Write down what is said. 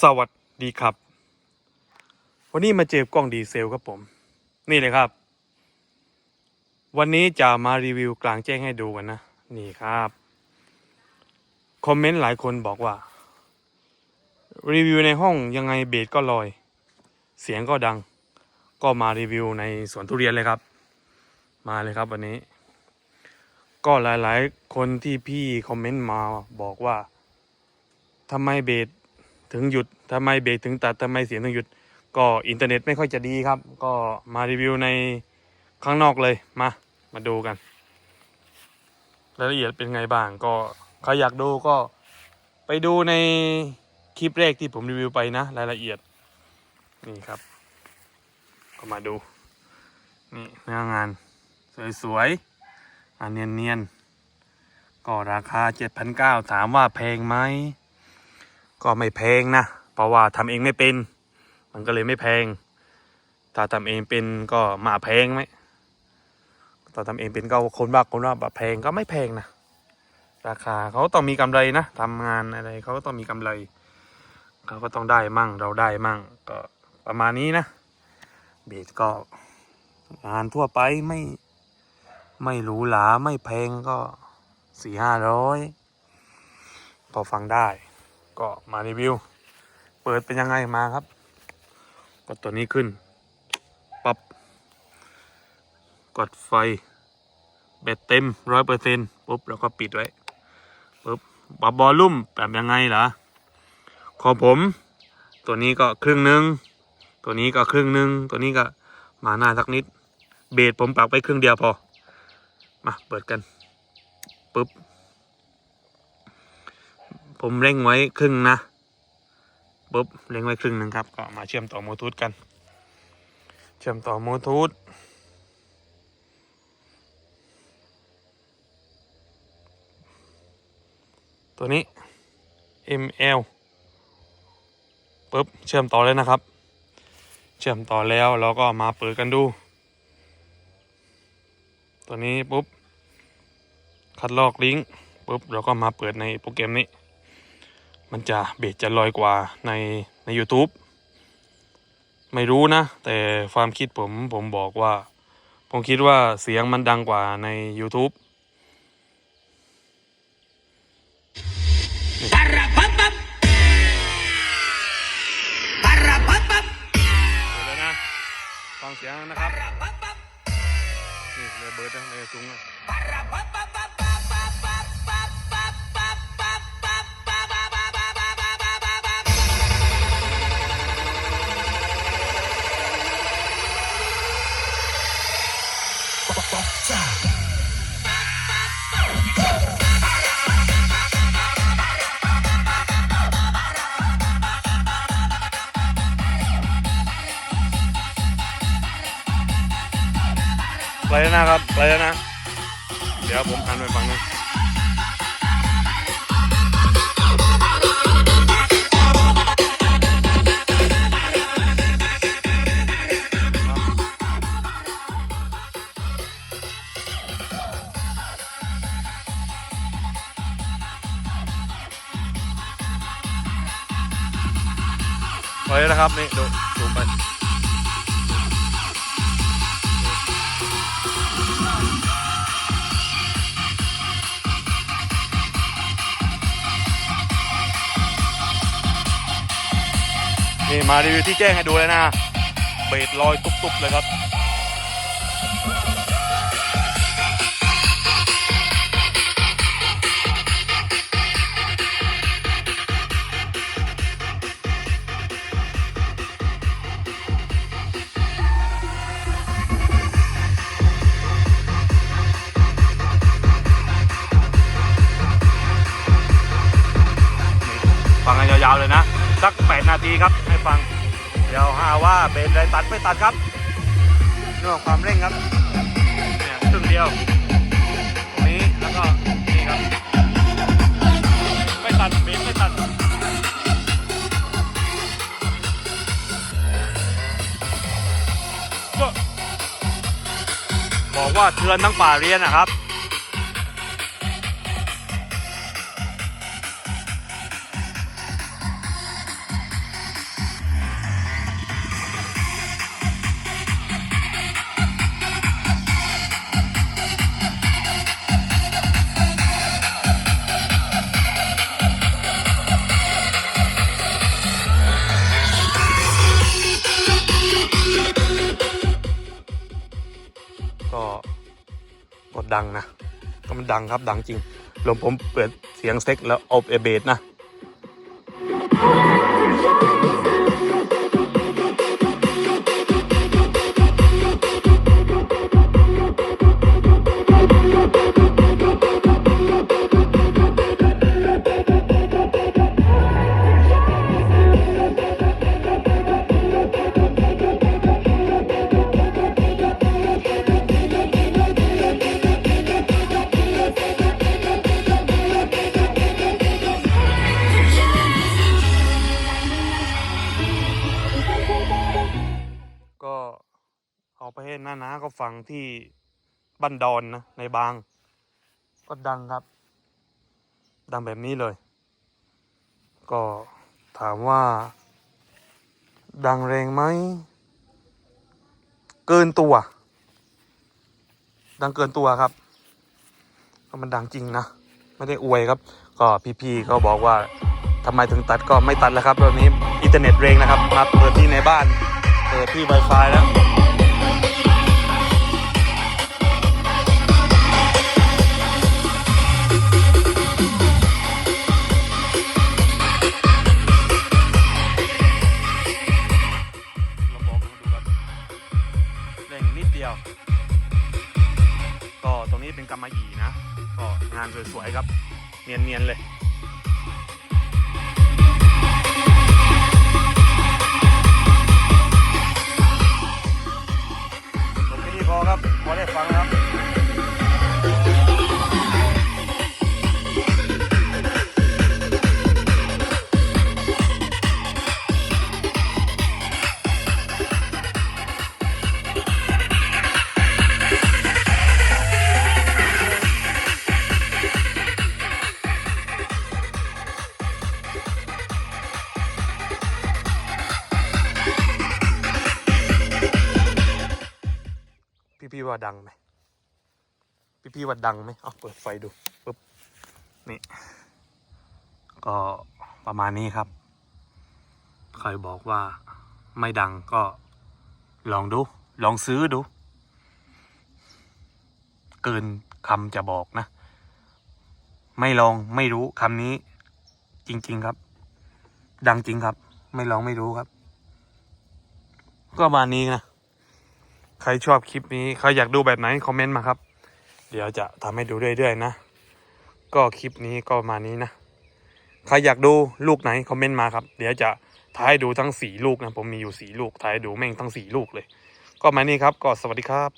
สวัสดีครับ วันนี้มาเจอกล้องดีเซลครับผม นี่เลยครับ วันนี้จะมารีวิวกลางแจ้งให้ดูกันนะ นี่ครับ คอมเมนต์หลายคนบอกว่า รีวิวในห้องยังไงเบสก็ลอย เสียงก็ดัง ก็มารีวิวในสวนทุเรียนเลยครับ มาเลยครับวันนี้ ก็หลายๆ คนที่พี่คอมเมนต์มาบอกว่าทำไมเบส ถึงหยุดทำไมเบรกถึงตัดทำไมเสียงถึงหยุด ก็อินเทอร์เน็ตไม่ค่อยจะดีครับ ก็มารีวิวในข้างนอกเลยมา มาดูกันรายละเอียดเป็นไงบ้างก็ใครอยากดูก็ไปดูในคลิปแรกที่ผมรีวิวไปนะ รายละเอียด นี่ครับ ก็มาดู นี่เนื้องาน สวยๆอันเนียนๆก็ราคา 7,900 ถามว่าแพงไหม ก็ไม่แพงนะ เพราะว่าทำเองไม่เป็น มันก็เลยไม่แพง ถ้าทำเองเป็นก็มาแพงไหมถ้าทำเองเป็นก็คนว่าคนว่าแบบแพงก็ไม่แพงนะ ราคาเขาต้องมีกำไรนะทำงานอะไรเขาก็ต้องมีกำไร เขาก็ต้องได้มั่งเราได้มั่ง ก็ประมาณนี้นะ เบสก็งานทั่วไปไม่ไม่หรูหราไม่แพงก็สี่ห้าร้อยพอฟังได้ ก็มารีวิว เปิดเป็นยังไงมาครับ กดตัวนี้ขึ้น ปับ๊บ กดไฟ แบตเต็มร้อยเปอร์เซ็นต์ปุ๊บแล้วก็ปิดไว้ปุ๊บปรับบอลลุ่มแบบยังไงเหรอของผม ตัวนี้ก็ครึ่งหนึ่งตัวนี้ก็ครึ่งหนึ่งตัวนี้ก็มาหน้าสักนิด เบสผมปรับไปครึ่งเดียวพอ มาเปิดกันปุ๊บ ผมเร่งไว้ครึ่งนะปุ๊บเร่งไว้ครึ่งหนึ่งครับ ก็มาเชื่อมต่อบลูทูธกัน เชื่อมต่อบลูทูธตัวนี้ ML ปุ๊บเชื่อมต่อเลยนะครับ เชื่อมต่อแล้วเราก็มาเปิดกันดู ตัวนี้ปุ๊บคัดลอกลิงก์ปุ๊บเราก็มาเปิดในโปรแกรมนี้ มันจะเบสจะลอยกว่าในใน YouTube ไม่รู้นะ แต่ความคิดผมผมบอกว่า ผมคิดว่าเสียงมันดังกว่าใน YouTube Parrapapap. Parrapapap. เดี๋ยวนะฟังเสียงนะครับ Parrapapap. นี่เลยเบิร์ดนะเลยสูงนะ แล้วนะครับ ไปแล้วนะ เดี๋ยวผมหันไปฟังนึงไปแล้วนะครับ นี่ดูซูมไป นี่มารีวิวที่แจ้งให้ดูเลยนะเบรดลอยตุบๆเลยครับ สัก 8 นาทีครับ ให้ฟัง เดี๋ยวหาว่าเบนไรตัดไม่ตัดครับเรื่องของความเร่งครับเนี่ยครึ่งเดียวตรงนี้แล้วก็นี่ครับ ไม่ตัดเบนไม่ตัดก็บอกว่าเทือนทั้งป่าเรียนนะครับ ดังนะก็มันดังครับดังจริงลมผมเปิดเสียงเซ็กแล้วเอาเอเบสนะ เอาไปให้น้านาก็ฟังที่บ้านดอนนะในบาง ก็ดังครับ ดังแบบนี้เลย ก็ถามว่า ดังแรงไหม เกินตัว ดังเกินตัวครับก็มันดังจริงนะ ไม่ได้อวยครับ ก็พี่ๆเขาบอกว่าทำไมถึงตัดก็ไม่ตัดแล้วครับตอนนี้อินเทอร์เน็ตเรงนะครับมาเปิดที่ในบ้าน เปิดที่ Wi-Fi แล้ว ยว ก็ตรงนี้เป็นกำมะหยี่นะ ก็งานสวยๆครับ เนียนๆเลย พี่ๆว่าดังไหมพี่ๆว่าดังไหมเอาเปิดไฟดูปุ๊บนี่ ก็ประมาณนี้ครับใครบอกว่าไม่ดังก็ลองดู ลองซื้อดู เกินคำจะบอกนะ ไม่ลองไม่รู้คำนี้ จริง ๆครับ ดังจริงครับ ไม่ลองไม่รู้ครับ ก็ประมาณนี้นะ ใครชอบคลิปนี้ใครอยากดูแบบไหนคอมเมนต์มาครับ เดี๋ยวจะทำให้ดูเรื่อยๆนะ ก็คลิปนี้ก็มานี้นะ ใครอยากดูลูกไหนคอมเมนต์มาครับ เดี๋ยวจะถ่ายให้ดูทั้งสี่ลูกนะผมมีอยู่สี่ลูกถ่ายให้ดูแม่งทั้งสี่ลูกเลย ก็มานี้ครับก็สวัสดีครับ